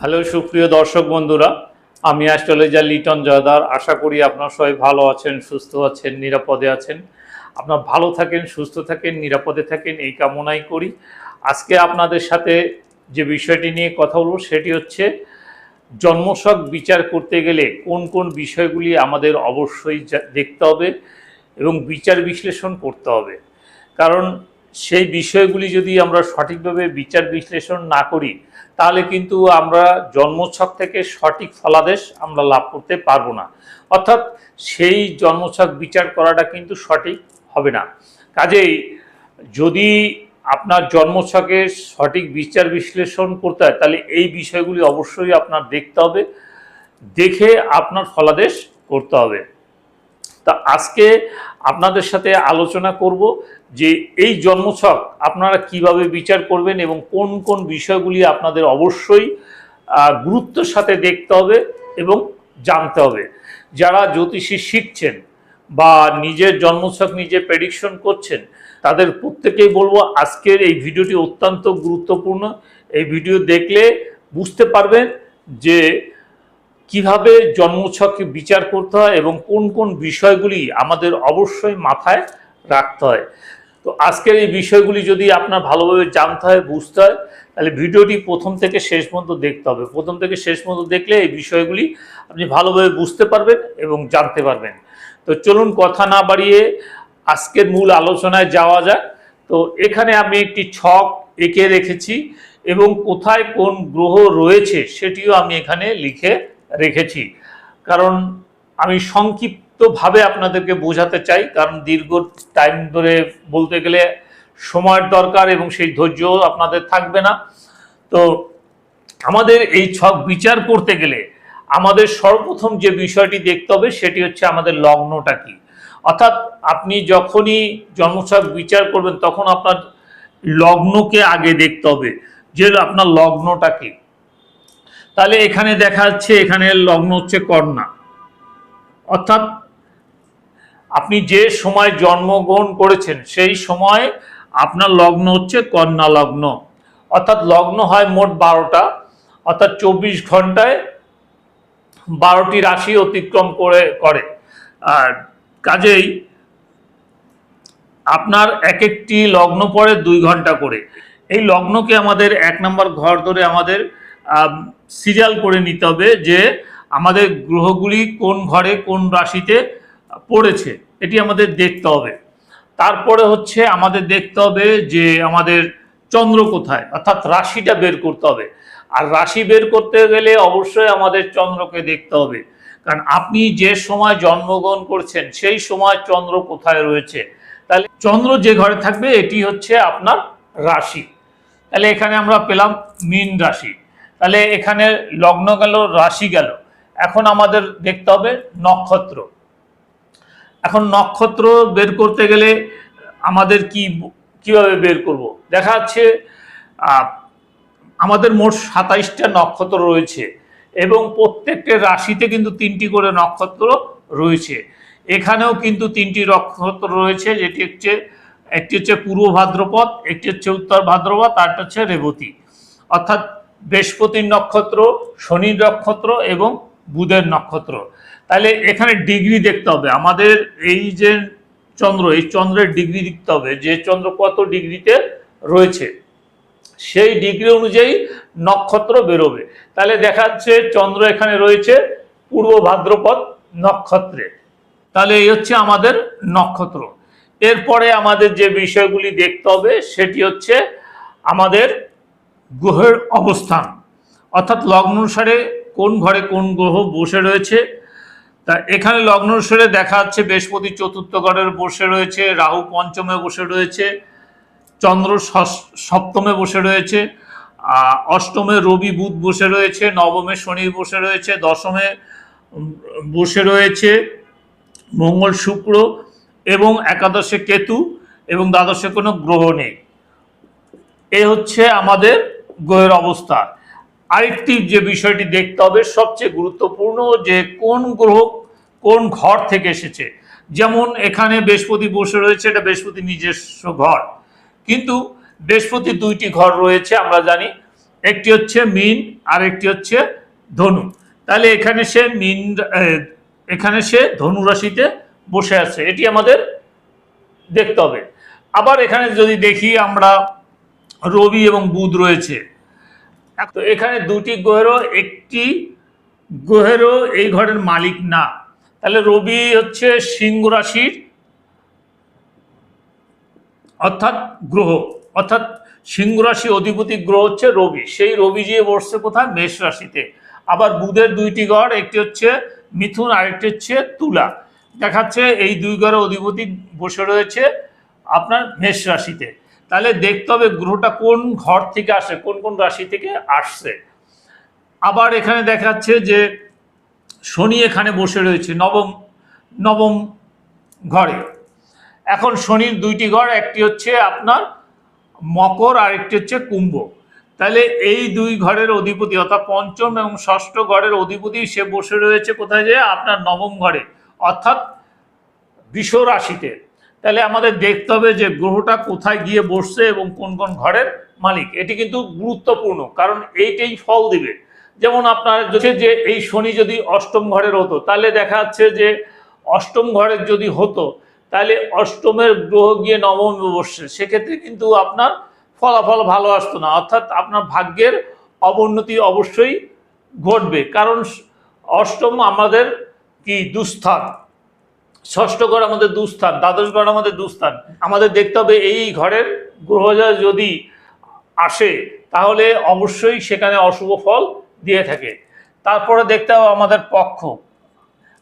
Hello, সুপ্রিয় দর্শক বন্ধুরা, আমি অ্যাস্ট্রোলজার লিটন জয়দার। আশা করি আপনার সবাই ভালো আছেন, সুস্থ আছেন, নিরাপদে আছেন। আপনার ভালো থাকেন, সুস্থ থাকেন, নিরাপদে থাকেন, এই কামনাই করি। আজকে আপনাদের সাথে যে বিষয়টি নিয়ে কথা বলব, সেটি হচ্ছে জন্মশক বিচার করতে গেলে কোন কোন বিষয়গুলি আমাদের অবশ্যই দেখতে হবে এবং বিচার বিশ্লেষণ করতে হবে। কারণ সেই বিষয়গুলি যদি আমরা সঠিকভাবে বিচার বিশ্লেষণ না করি, তাহলে কিন্তু আমরা জন্মছক থেকে সঠিক ফলাদেশ আমরা লাভ করতে পারব না। অর্থাৎ সেই জন্মছক বিচার করাটা কিন্তু সঠিক হবে না। কাজেই যদি আপনার জন্মছকের সঠিক বিচার বিশ্লেষণ করতে হয়, তাহলে এই বিষয়গুলি অবশ্যই আপনার দেখতে হবে, দেখে আপনার ফলাদেশ করতে হবে। তা আজকে আপনাদের সাথে আলোচনা করব যে এই জন্মছক আপনারা কীভাবে বিচার করবেন এবং কোন কোন বিষয়গুলি আপনাদের অবশ্যই গুরুত্বের সাথে দেখতে হবে এবং জানতে হবে। যারা জ্যোতিষী শিখছেন বা নিজের জন্মছক নিজে প্রেডিকশন করছেন, তাদের প্রত্যেকেই বলব আজকের এই ভিডিওটি অত্যন্ত গুরুত্বপূর্ণ। এই ভিডিও দেখলে বুঝতে পারবেন যে কীভাবে জন্মছককে বিচার করতে হয় এবং কোন কোন বিষয়গুলি আমাদের অবশ্যই মাথায় রাখতে হয়। তো আজকের এই বিষয়গুলি যদি আপনার ভালোভাবে জানতে হয়, বুঝতে হয়, তাহলে ভিডিওটি প্রথম থেকে শেষ পর্যন্ত দেখতে হবে। প্রথম থেকে শেষ পর্যন্ত দেখলে এই বিষয়গুলি আপনি ভালোভাবে বুঝতে পারবেন এবং জানতে পারবেন। তো চলুন কথা না বাড়িয়ে আজকের মূল আলোচনায় যাওয়া যাক। তো এখানে আমি একটি ছক এঁকে রেখেছি এবং কোথায় কোন গ্রহ রয়েছে সেটিও আমি এখানে লিখে রেখেছি। কারণ আমি সংক্ষিপ্তভাবে আপনাদেরকে বোঝাতে চাই, কারণ দীর্ঘ টাইম ধরে বলতে গেলে সময়ের দরকার এবং সেই ধৈর্য আপনাদের থাকবে না। তো আমাদের এই ছক বিচার করতে গেলে আমাদের সর্বপ্রথম যে বিষয়টি দেখতে হবে সেটি হচ্ছে আমাদের লগ্নটা কি। অর্থাৎ আপনি যখনই জন্মছক বিচার করবেন তখন আপনার লগ্নকে আগে দেখতে হবে, যে আপনার লগ্নটা কি। তাহলে এখানে দেখা যাচ্ছে এখানে লগ্ন হচ্ছে কন্যা। অর্থাৎ আপনি যে সময় জন্মগ্রহণ করেছেন, সেই সময় আপনার লগ্ন হচ্ছে কন্যা লগ্ন। অর্থাৎ লগ্ন হয় মোট বারোটা, অর্থাৎ চব্বিশ ঘন্টায় বারোটি রাশি অতিক্রম করে করে। আর কাজেই আপনার এক একটি লগ্ন পরে দুই ঘণ্টা করে। এই লগ্নকে আমাদের এক নম্বর ঘর ধরে আমাদের সিরিয়াল করে নিতে হবে যে আমাদের গ্রহগুলি কোন ঘরে কোন রাশিতে পড়েছে, এটি আমাদের দেখতে হবে। তারপরে হচ্ছে আমাদের দেখতে হবে যে আমাদের চন্দ্র কোথায়, অর্থাৎ রাশিটা বের করতে হবে। আর রাশি বের করতে গেলে অবশ্যই আমাদের চন্দ্রকে দেখতে হবে। কারণ আপনি যে সময় জন্মগ্রহণ করছেন, সেই সময় চন্দ্র কোথায় রয়েছে? তাহলে চন্দ্র যে ঘরে থাকবে, এটি হচ্ছে আপনার রাশি। তাহলে এখানে আমরা পেলাম মীন রাশি। তাহলে এখানে লগ্ন গেল, রাশি গেল। এখন আমাদের দেখতে হবে নক্ষত্র। এখন নক্ষত্র বের করতে গেলে আমাদের কি, কীভাবে বের করব? দেখা যাচ্ছে আমাদের মোট সাতাইশটা নক্ষত্র রয়েছে এবং প্রত্যেকটা রাশিতে কিন্তু তিনটি করে নক্ষত্র রয়েছে। এখানেও কিন্তু তিনটি নক্ষত্র রয়েছে, যেটি হচ্ছে, একটি হচ্ছে পূর্ব ভাদ্রপদ, একটি হচ্ছে উত্তর ভাদ্রপদ আরটা হচ্ছে রেবতী। অর্থাৎ বৃহস্পতির নক্ষত্র, শনির নক্ষত্র এবং বুধের নক্ষত্র। তাহলে এখানে ডিগ্রি দেখতে হবে। আমাদের এই যে চন্দ্র, এই চন্দ্রের ডিগ্রি দেখতে হবে। যে চন্দ্র কত ডিগ্রিতে রয়েছে? সেই ডিগ্রি অনুযায়ী নক্ষত্র বেরোবে। তাহলে দেখা যাচ্ছে চন্দ্র এখানে রয়েছে পূর্ব ভাদ্রপদ নক্ষত্রে। তাহলে এই হচ্ছে আমাদের নক্ষত্র। এরপরে আমাদের যে বিষয়গুলি দেখতে হবে, সেটি হচ্ছে আমাদের গ্রহের অবস্থান। অর্থাৎ লগ্ন অনুসারে কোন ঘরে কোন গ্রহ বসে রয়েছে? তা এখানে লগ্ন অনুসারে দেখা যাচ্ছে বৃহস্পতি চতুর্থ ঘরের বসে রয়েছে, রাহু পঞ্চমে বসে রয়েছে, চন্দ্র সপ্তমে বসে রয়েছে অষ্টমে রবি বুধ বসে রয়েছে, নবমে শনি বসে রয়েছে, দশমে বসে রয়েছে, মঙ্গল শুক্র এবং একাদশে কেতু এবং দ্বাদশে কোনো গ্রহ নেই। এ হচ্ছে আমাদের গ্রহের অবস্থা। আরেকটি যে বিষয়টি দেখতে হবে, সবচেয়ে গুরুত্বপূর্ণ যে কোন গ্রহ কোন ঘর থেকে এসেছে। যেমন এখানে বৃহস্পতি বসে রয়েছে, এটা বৃহস্পতি নিজস্ব ঘর। কিন্তু বৃহস্পতি দুইটি ঘর রয়েছে, আমরা জানি। একটি হচ্ছে মিন আর একটি হচ্ছে ধনু। তাহলে এখানে সে মিন এখানে সে ধনু রাশিতে বসে আছে, এটি আমাদের দেখতে হবে। আবার এখানে যদি দেখি আমরা রবি এবং বুধ রয়েছে তো এখানে দুটি গ্রহেরও একটি গ্রহেরও এই ঘরের মালিক না। তাহলে রবি হচ্ছে সিংহ রাশির অর্থাৎ গ্রহ, অর্থাৎ সিংহ রাশি অধিপতি গ্রহ হচ্ছে রবি। সেই রবি যে বসছে কোথায়? মেষ রাশিতে। আবার বুধের দুইটি গড় একটি হচ্ছে মিথুন, আরেকটি হচ্ছে তুলা। দেখাচ্ছে এই দুই গড়ের অধিপতি বসে রয়েছে আপনার মেষ রাশিতে। তাহলে দেখতে হবে গ্রহটা কোন ঘর থেকে আসে, কোন কোন রাশি থেকে আসছে। আবার এখানে দেখাচ্ছে যে শনি এখানে বসে রয়েছে নবম নবম ঘরে। এখন শনির দুইটি ঘর, একটি হচ্ছে আপনার মকর আর একটি হচ্ছে কুম্ভ। তাহলে এই দুই ঘরের অধিপতি অর্থাৎ পঞ্চম এবং ষষ্ঠ ঘরের অধিপতি, সে বসে রয়েছে কোথায় যে? আপনার নবম ঘরে। অর্থাৎ বৃষ রাশিতে। তাহলে আমাদের দেখতে হবে যে গ্রহটা কোথায় গিয়ে বসছে এবং কোন কোন ঘরের মালিক। এটি কিন্তু গুরুত্বপূর্ণ, কারণ এইটাই ফল দিবে। যেমন আপনার হচ্ছে যে এই শনি যদি অষ্টম ঘরের হতো, তাহলে দেখা যাচ্ছে যে অষ্টম ঘরের যদি হতো, তাহলে অষ্টমের গ্রহ গিয়ে নবমে বসছে। সেক্ষেত্রে কিন্তু আপনার ফলাফল ভালো আসতো না। অর্থাৎ আপনার ভাগ্যের অবনতি অবশ্যই ঘটবে। কারণ অষ্টম আমাদের কি? দুস্থান। ষষ্ঠ ঘর আমাদের দুস্থান, দ্বাদশ ঘর আমাদের দুস্থান। আমাদের দেখতে হবে এই ঘরের গ্রহজা যদি আসে, তাহলে অবশ্যই সেখানে অশুভ ফল দিয়ে থাকে। তারপরে দেখতে হবে আমাদের পক্ষ।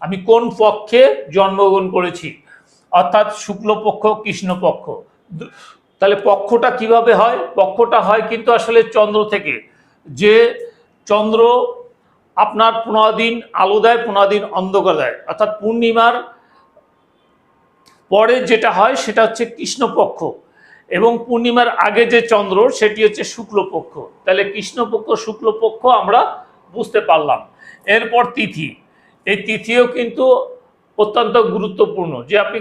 আমি কোন পক্ষে জন্মগ্রহণ করেছি? অর্থাৎ শুক্লপক্ষ, কৃষ্ণপক্ষ। তাহলে পক্ষটা কীভাবে হয়? পক্ষটা হয় কিন্তু আসলে চন্দ্র থেকে। যে চন্দ্র আপনার পনেরো আলো দেয়, পনেরো দিন অন্ধকার দেয়। অর্থাৎ পূর্ণিমার পরে যেটা হয় সেটা হচ্ছে কৃষ্ণপক্ষ এবং পূর্ণিমার আগে যে চন্দ্র, সেটি হচ্ছে শুক্লপক্ষ। তাহলে কৃষ্ণপক্ষ, শুক্লপক্ষ আমরা বুঝতে পারলাম। এরপর তিথি। এই তিথিও কিন্তু অত্যন্ত গুরুত্বপূর্ণ যে আপনি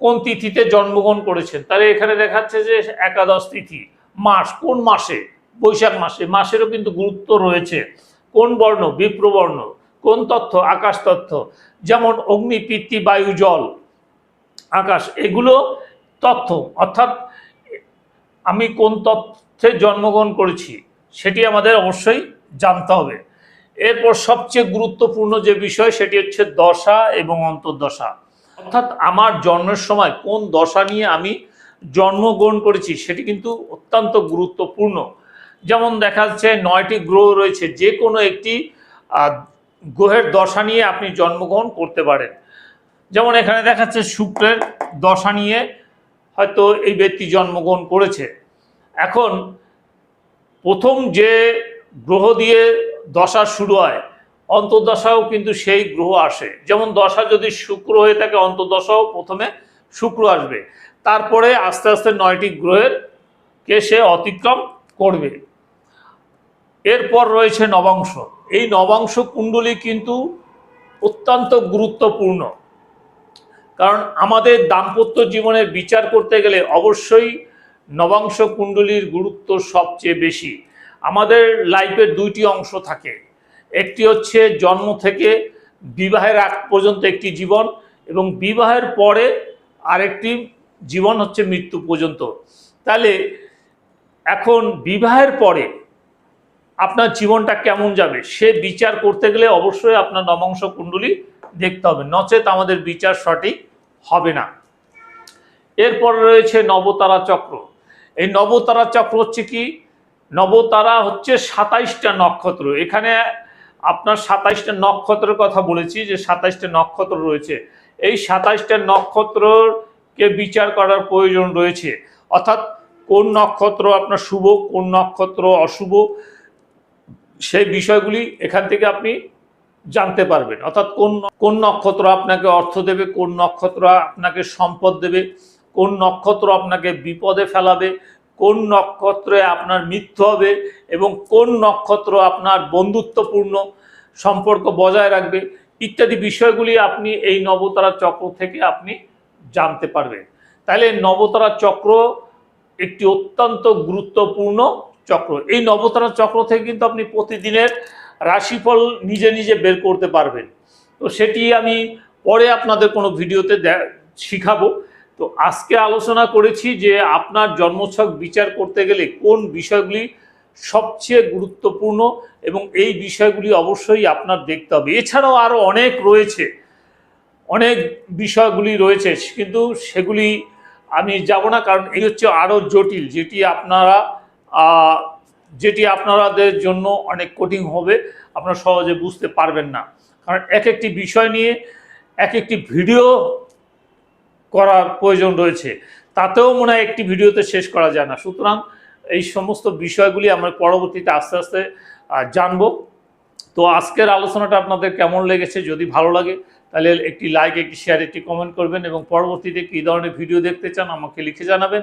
কোন তিথিতে জন্মগ্রহণ করেছেন। তাহলে এখানে দেখাচ্ছে যে একাদশ তিথি, মাস। কোন মাসে? বৈশাখ মাসে। মাসেরও কিন্তু গুরুত্ব রয়েছে। কোন বর্ণ? বিপ্রবর্ণ। কোন তথ্য? আকাশ তথ্য। যেমন অগ্নি পিতৃ বায়ু, জল। আকাশ, এগুলো তথ্য। অর্থাৎ আমি কোন তথ্যে জন্মগ্রহণ করেছি, সেটি আমাদের অবশ্যই জানতে হবে। এরপর সবচেয়ে গুরুত্বপূর্ণ যে বিষয়, সেটি হচ্ছে দশা এবং অন্তর্দশা। অর্থাৎ আমার জন্মের সময় কোন দশা নিয়ে আমি জন্মগ্রহণ করেছি, সেটি কিন্তু অত্যন্ত গুরুত্বপূর্ণ। যেমন দেখা যাচ্ছে, নয়টি গ্রহ রয়েছে, যে কোনো একটি গ্রহের দশা নিয়ে আপনি জন্মগ্রহণ করতে পারেন। যেমন এখানে দেখাচ্ছে শুক্রের দশা নিয়ে হয়তো এই ব্যক্তি জন্মগ্রহণ করেছে। এখন প্রথম যে গ্রহ দিয়ে দশা শুরু হয়, অন্তর্দশাও কিন্তু সেই গ্রহ আসে। যেমন দশা যদি শুক্র হয়ে থাকে, অন্তর্দশাও প্রথমে শুক্র আসবে। তারপরে আস্তে আস্তে নয়টি গ্রহের কে সে অতিক্রম করবে। এরপর রয়েছে নবাংশ। এই নবাংশ কুণ্ডলী কিন্তু অত্যন্ত গুরুত্বপূর্ণ। কারণ আমাদের দাম্পত্য জীবনের বিচার করতে গেলে অবশ্যই নবাংশ কুণ্ডলীর গুরুত্ব সবচেয়ে বেশি। আমাদের লাইফের দুইটি অংশ থাকে। একটি হচ্ছে জন্ম থেকে বিবাহের আগ পর্যন্ত একটি জীবন এবং বিবাহের পরে আরেকটি জীবন হচ্ছে মৃত্যু পর্যন্ত। তাহলে এখন বিবাহের পরে আপনার জীবনটা কেমন যাবে? সে বিচার করতে গেলে অবশ্যই আপনার নবাংশ কুণ্ডলী দেখতে হবে। নচেত আমাদের বিচার সঠিক হবে না। এরপর রয়েছে নবতারা চক্র। এই নবতারা চক্র হচ্ছে কি? নবতারা হচ্ছে সাতাইশটা নক্ষত্র। এখানে আপনার সাতাইশটা নক্ষত্রের কথা বলেছি যে সাতাইশটা নক্ষত্র রয়েছে। এই সাতাইশটা নক্ষত্রকে বিচার করার প্রয়োজন রয়েছে। অর্থাৎ কোন নক্ষত্র আপনার শুভ, কোন নক্ষত্র অশুভ, সেই বিষয়গুলি এখান থেকে আপনি জানতে পারবেন। অর্থাৎ কোন কোন নক্ষত্র আপনাকে অর্থ দেবে, কোন নক্ষত্র আপনাকে সম্পদ দেবে, কোন নক্ষত্র আপনাকে বিপদে ফেলাবে, কোন নক্ষত্রে আপনার মৃত্যু হবে এবং কোন নক্ষত্র আপনার বন্ধুত্বপূর্ণ সম্পর্ক বজায় রাখবে ইত্যাদি বিষয়গুলি আপনি এই নবতারা চক্র থেকে আপনি জানতে পারবেন। তাহলে নবতারা চক্র একটি অত্যন্ত গুরুত্বপূর্ণ চক্র। এই নবতারা চক্র থেকে কিন্তু আপনি প্রতিদিনের রাশিফল নিজে নিজে বের করতে পারবেন। তো সেটি আমি পরে আপনাদের কোনো ভিডিওতে শিখাবো। তো আজকে আলোচনা করেছি যে আপনার জন্মছক বিচার করতে গেলে কোন বিষয়গুলি সবচেয়ে গুরুত্বপূর্ণ এবং এই বিষয়গুলি অবশ্যই আপনার দেখতে হবে। এছাড়াও আরও অনেক রয়েছে, অনেক বিষয়গুলি রয়েছে, কিন্তু সেগুলি আমি যাব না, কারণ এই হচ্ছে আরও জটিল, যেটি আপনারা যেটি আপনাদের জন্য অনেক কঠিন হবে, আপনারা সহজে বুঝতে পারবেন না। কারণ এক একটি বিষয় নিয়ে এক একটি ভিডিও করার প্রয়োজন রয়েছে। তাতেও মনে হয় একটি ভিডিওতে শেষ করা যায় না। সুতরাং এই সমস্ত বিষয়গুলি আমরা পরবর্তীতে আস্তে আস্তে জানব। তো আজকের আলোচনাটা আপনাদের কেমন লেগেছে? যদি ভালো লাগে, তাহলে একটি লাইক একটি শেয়ার একটি কমেন্ট করবেন এবং পরবর্তীতে কী ধরনের ভিডিও দেখতে চান আমাকে লিখে জানাবেন।